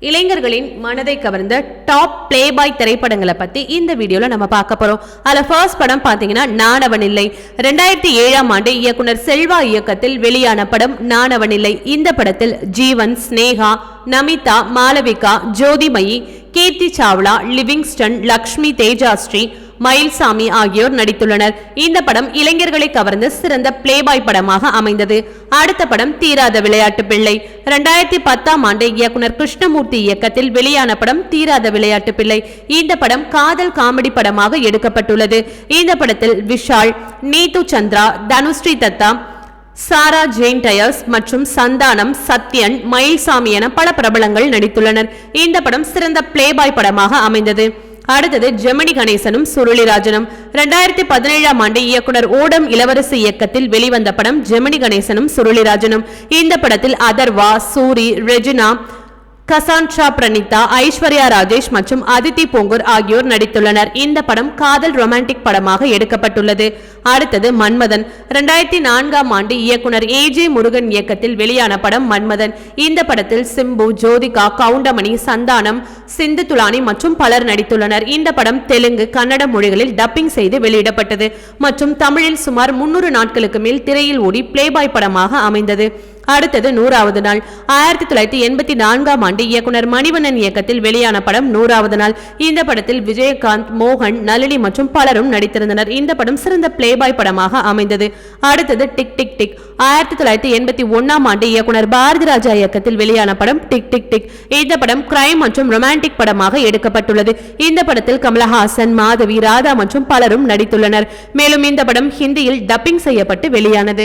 இளைஞர்களின் மனதை கவர்ந்த டாப் பிளே பாய் திரைப்படங்களை பத்தி இந்த வீடியோல நம்ம பார்க்க போறோம். அதுல ஃபர்ஸ்ட் படம் பாத்தீங்கன்னா நாணவன் இல்லை. ரெண்டாயிரத்தி ஏழாம் ஆண்டு இயக்குனர் செல்வா இயக்கத்தில் வெளியான படம் நாணவன் இல்லை. இந்த படத்தில் ஜீவன் ஸ்னேகா நமிதா மாலவிகா ஜோதிமயி கீர்த்தி சாவ்லா லிவிங்ஸ்டன் லக்ஷ்மி தேஜாஸ்ரீ மயில்சாமி ஆகியோர் நடித்துள்ளனர். இந்த படம் இளைஞர்களை கவர்ந்த சிறந்த பிளேபாய் படமாக அமைந்தது. அடுத்த படம் தீராத விளையாட்டு பிள்ளை. இரண்டாயிரத்தி பத்தாம் ஆண்டு இயக்குனர் கிருஷ்ணமூர்த்தி இயக்கத்தில் வெளியான படம் தீராத விளையாட்டு பிள்ளை. இந்த படம் காதல் காமெடி படமாக எடுக்கப்பட்டுள்ளது. இந்த படத்தில் விஷால் நீது சந்திரா தனுஸ்ரீ தத்தா சாரா ஜெயின் டயர்ஸ் மற்றும் சந்தானம் சத்யன் மயில்சாமி என பல பிரபலங்கள் நடித்துள்ளனர். இந்த படம் சிறந்த பிளேபாய் படமாக அமைந்தது. அடுத்தது ஜெமினி கணேசனும் சுருளிராஜனும் ரெண்டாயிரத்தி பதினேழாம் ஆண்டு இயக்குனர் ஓடம் இளவரசி இயக்கத்தில் வெளிவந்த படம் ஜெமினி கணேசனும் சுருளிராஜனும் இந்த படத்தில் அதர்வா சூரி ரெஜினா கசான்ஷா பிரணிதா ஐஸ்வர்யா ராஜேஷ் மற்றும் அதித்தி பூங்கூர் ஆகியோர் நடித்துள்ளனர். இந்த படம் காதல் ரொமான்டிக் படமாக எடுக்கப்பட்டுள்ளது. அடுத்தது மன்மதன். ரெண்டாயிரத்தி நான்காம் ஆண்டு இயக்குனர் ஏ ஜே முருகன் இயக்கத்தில் வெளியான படம் மன்மதன். இந்த படத்தில் சிம்பு ஜோதிகா கவுண்டமணி சந்தானம் சிந்து துலானி மற்றும் பலர் நடித்துள்ளனர். இந்த படம் தெலுங்கு கன்னட மொழிகளில் டப்பிங் செய்து வெளியிடப்பட்டது மற்றும் தமிழில் சுமார் முன்னூறு நாட்களுக்கு மேல் திரையில் ஓடி பிளேபாய் படமாக அமைந்தது. அடுத்தது நூறாவது நாள். ஆயிரத்தி தொள்ளாயிரத்தி எண்பத்தி நான்காம் ஆண்டு இயக்குனர் மணிவண்ணன் இயக்கத்தில் வெளியான படம் நூறாவது நாள். இந்த படத்தில் விஜயகாந்த் மோகன் நளினி மற்றும் பலரும் நடித்திருந்தனர். இந்த படம் சிறந்த பிளே பிளேபாய் படமாக அமைந்தது. அடுத்தது டிக் டிக் டிக். ஆயிரத்தி தொள்ளாயிரத்தி எண்பத்தி ஒன்னாம் ஆண்டு இயக்குனர் பாரதி ராஜா இயக்கத்தில் வெளியான படம் டிக் டிக் டிக். இந்த படம் கிரைம் மற்றும் ரொமான்டிக் படமாக எடுக்கப்பட்டுள்ளது. இந்த படத்தில் கமலஹாசன் மாதவி ராதா மற்றும் பலரும் நடித்துள்ளனர். மேலும் இந்த படம் ஹிந்தியில் டப்பிங் செய்யப்பட்டு வெளியானது.